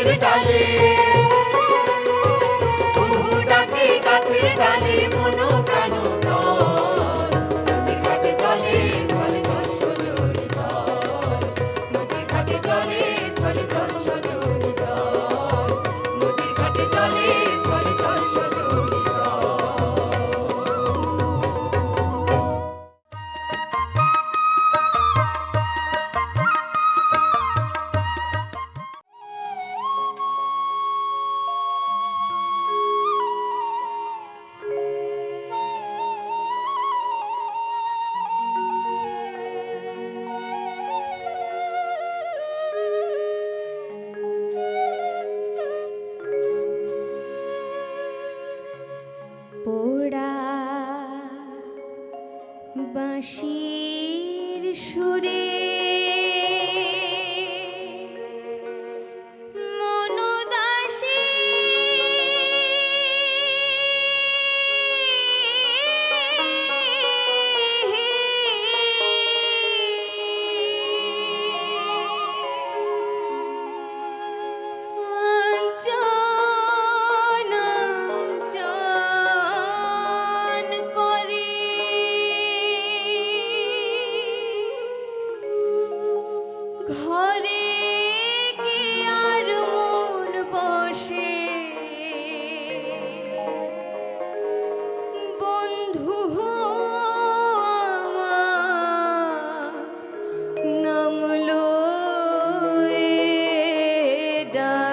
espírito ali.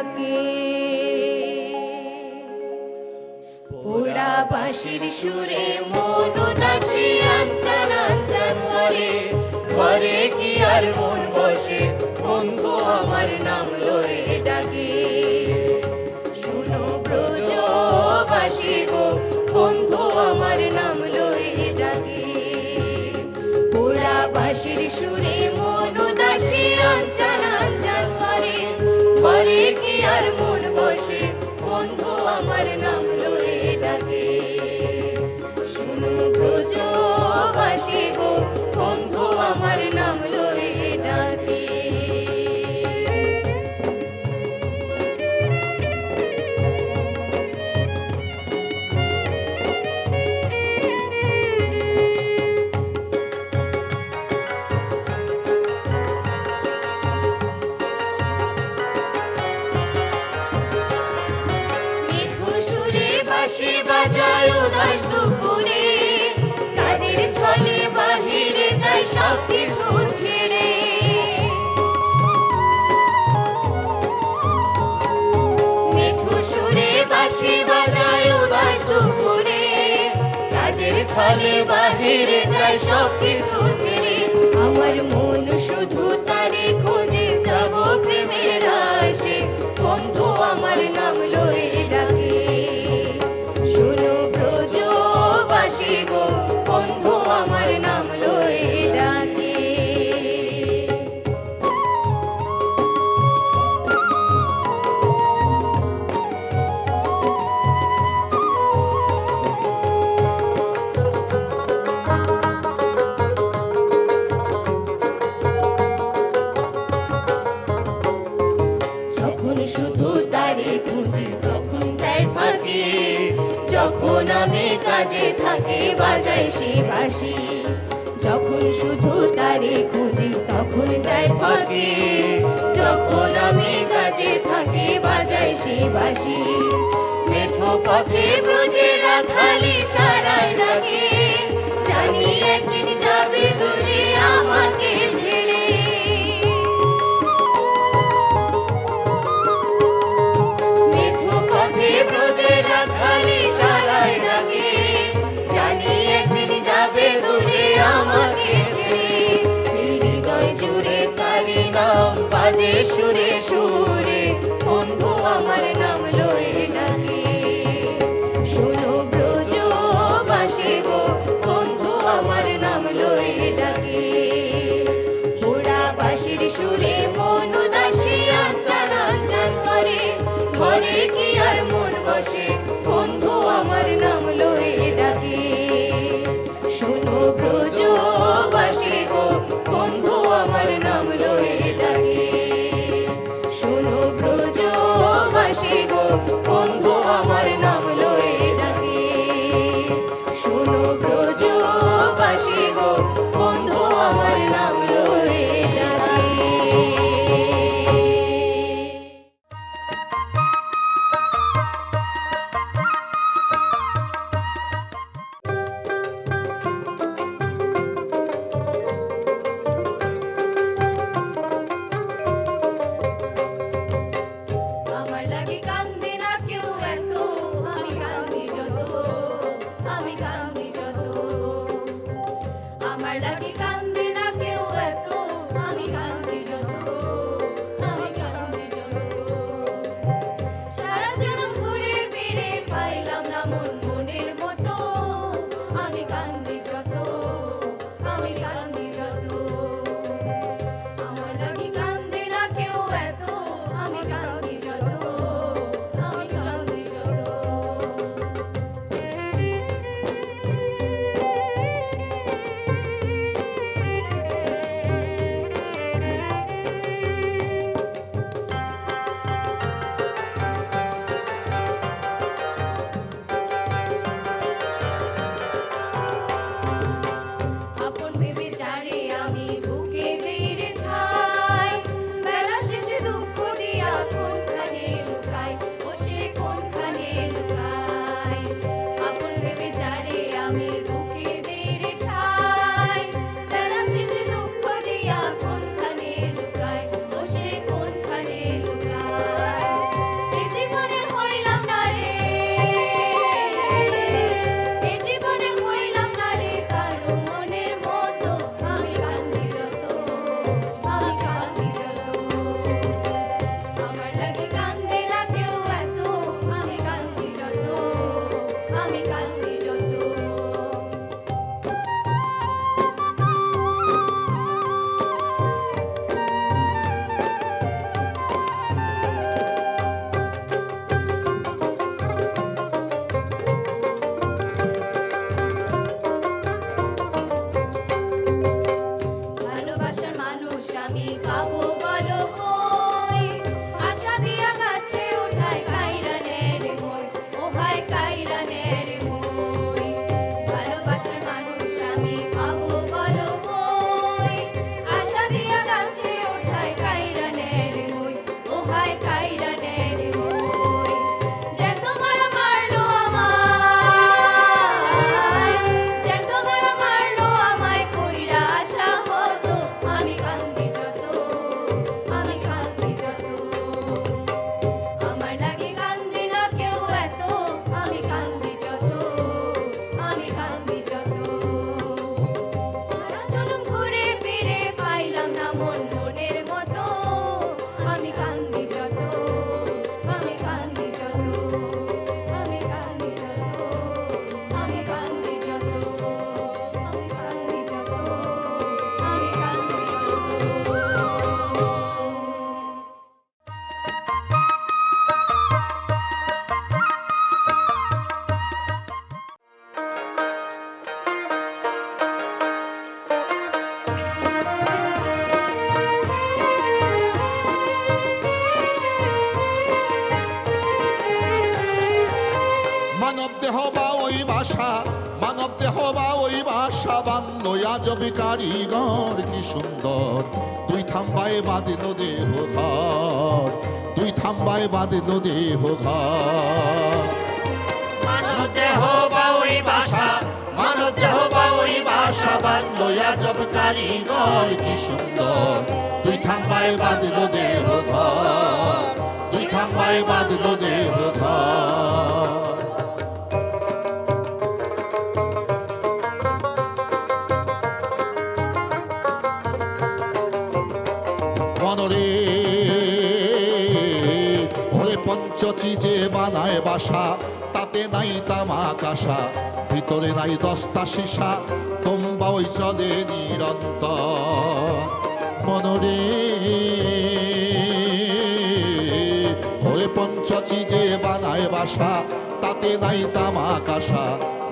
থাকে। পোড়া বাঁশির সুরে মন উদাসী আঞ্চান আঞ্চান করে। ঘরে কি আর মন বসে? বন্ধু আমার নাম লয়ে ডাকে। শুনো ব্রজ বাসি গো, বন্ধু আমার নাম I'm not Hollywood. cool. বাসি যখন শুধু তারে খুঁজি, তখন তাই ফাঁকি। যখন আমি কাজে থাকি বাজাই সে বাসি মেঠো পথে ব্রজে রাখালি সারাই ডাকে জানি একদিন যাবে দূরে আমাকে বাঁধিল দেহ ঘর। দুই থাম্বায় বাঁধিল দেহ ঘর। মানব দেহ বা ওই বাসা, মানব দেহ বা ওই বাসা বাঁধল আজব কারিগর কি সুন্দর। দুই থাম্বায় বাঁধিল দেহ বাসা তাতে নাই তামাক আশা ভিতরে নাই দস্তা সীসা তোমবা ওই চলে নিরন্তর। মনরে ওরে পঞ্চচি যে বানায় বাসা, তাতে নাই তামাক আশা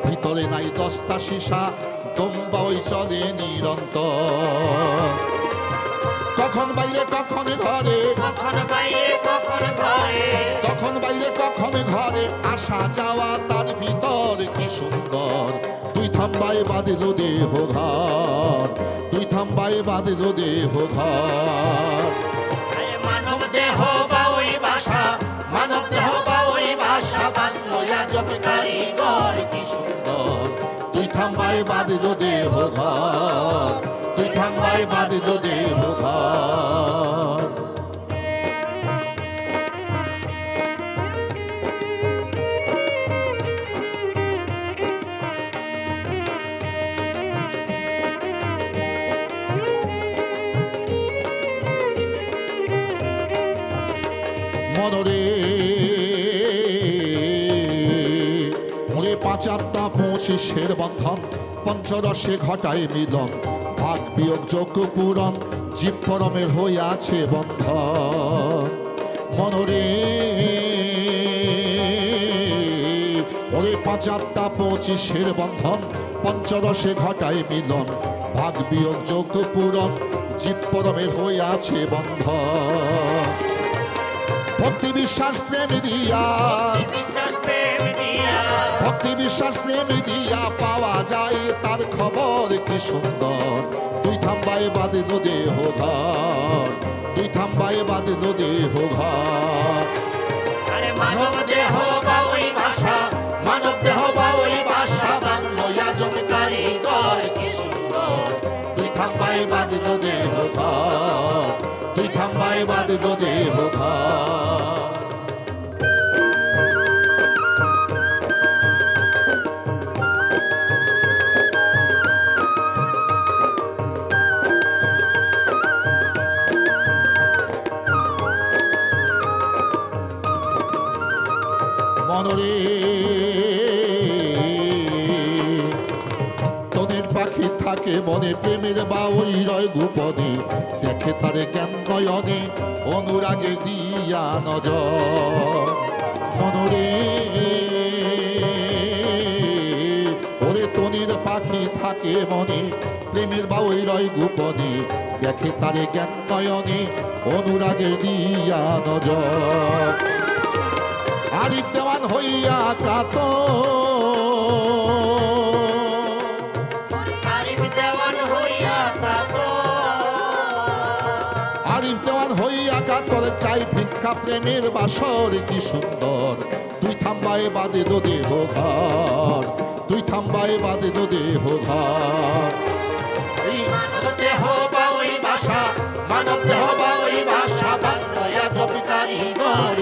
ভিতরে নাই দস্তা সীসা তোমবা ওই চলে নিরন্তর। কখন বাইরে, কখন ঘরে, কখন বাইরে, কখন ঘরে ঘরে আসা যাওয়া তার ভিতর কি সুন্দর। দুই থাম্বায় বাঁধিল দেহ ঘর দুই থাম্বায় বাঁধিল দেহ ঘর। মানব দেহ বা ওই বাসা মানব দেহ বা ওই বাসা বাংল কারিগর কি সুন্দর। দুই থাম্বায় বাঁধিল দেহ ঘর দুই থাম্বায় বাঁধিল দেহ ঘর। পঁচিশের বন্ধন, পঞ্চদশে ঘটায় মিলন। ভাগ বিয়োগ যোগ্য পূরণ, জীব পরমের আছে বন্ধন। মনরে, ওরে পাঁচাত্মা পঁচিশের বন্ধন, পঞ্চদশে ঘটায় মিলন। ভাগ বিয়োগ যোগ্য পূরণ, জীব পরমের আছে বন্ধন। ভক্তি বিশ্বাস প্রেম দিয়া ভক্তি বিশ্বাস প্রেম দিয়া পাওয়া যায়, তার খবর কি সুন্দর? তুই থাম্বায় নদে হো ঘর তুই থাম্বায় নদে দেহ ঘর। মানব দেহ বা ওই মনে প্রেমের বা ওই রয় গোপনে। দেখে তারে জ্ঞান নয়নে অনুরাগে দিয়া নজর। মনরে ওরে তনির পাখি থাকে মনে, প্রেমের বা ওই রয় গোপনে। দেখে তারে জ্ঞান নয়নে অনুরাগে দিয়া নজর। আরিফ দেওয়ান হইয়া কাত হইয়া চাই ভিক্ষা প্রেমের বাসর, কি সুন্দর। দুই থাম্বায় বাদে দো দেহ ঘর, দুই থাম্বায় বাদে দো দেহ ঘর। দেহ দেহ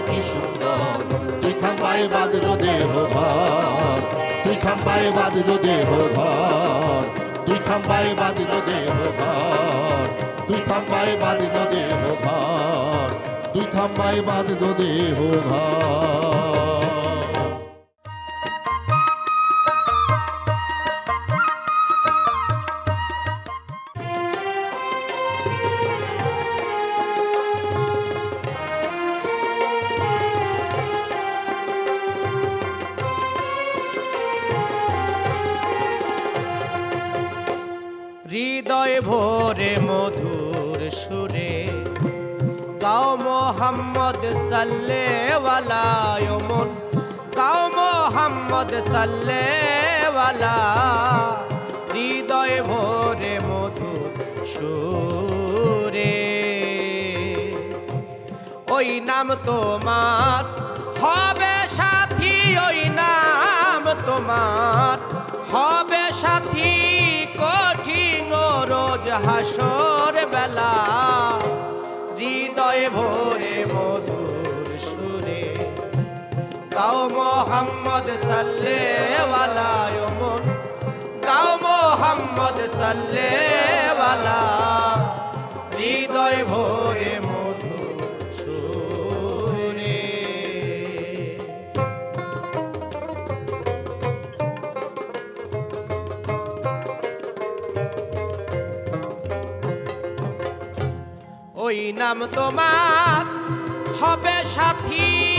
কি সুন্দর। দুই থাম্বায় বাদে দেহ ঘর, দুই থাম্বায় দেহ ঘর দেহ ঘর। থাম্বায় বাঁধিল দেহ ঘর দুই থাম্বায় বাঁধিল দেহ ঘর সাল্লে ওয়ালায়মন কাও মোহাম্মদ সাল্লে ওয়ালা হৃদয় ভোরে মধুর সুরে। ওই নাম তোমার গাও মোহাম্মদ সাল্লে ওয়ালায়মন গাও মোহাম্মদ সাল্লে ওয়ালা হৃদয় ভোরে মধু নাম তোমার হবে সাথী।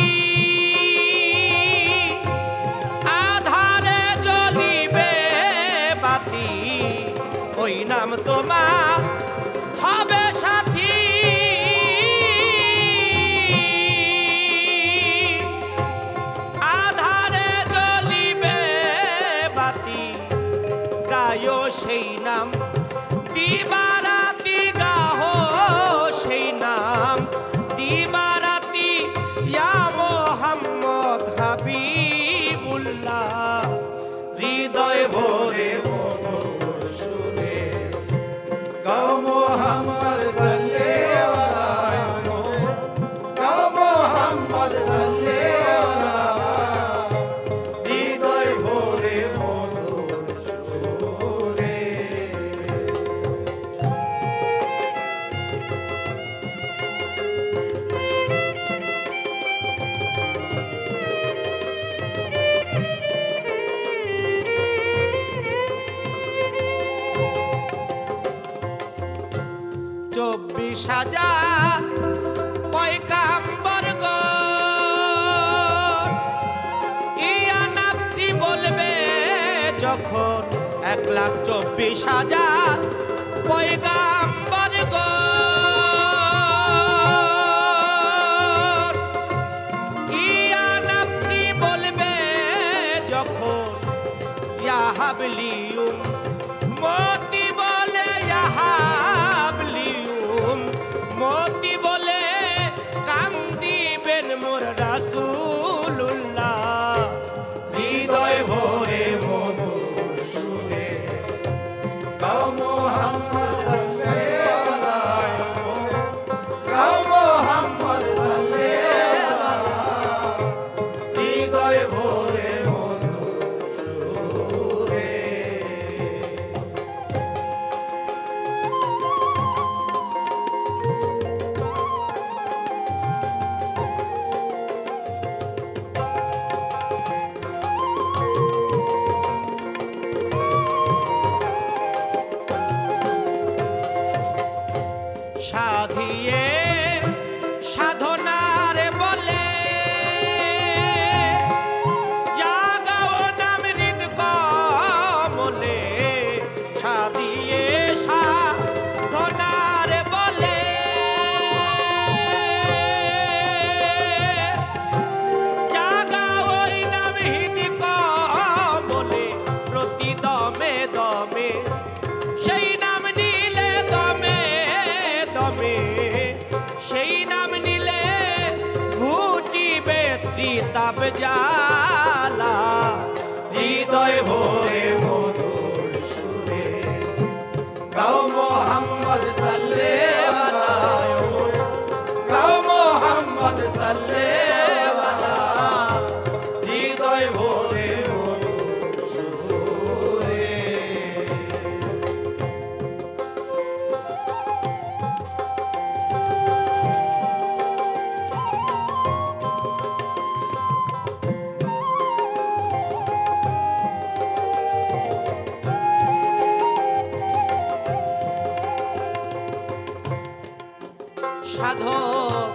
সাধক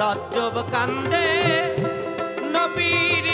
রজ্জব কান্দে নবীর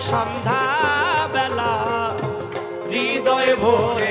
সন্ধ্যা বেলা হৃদয় ভোরে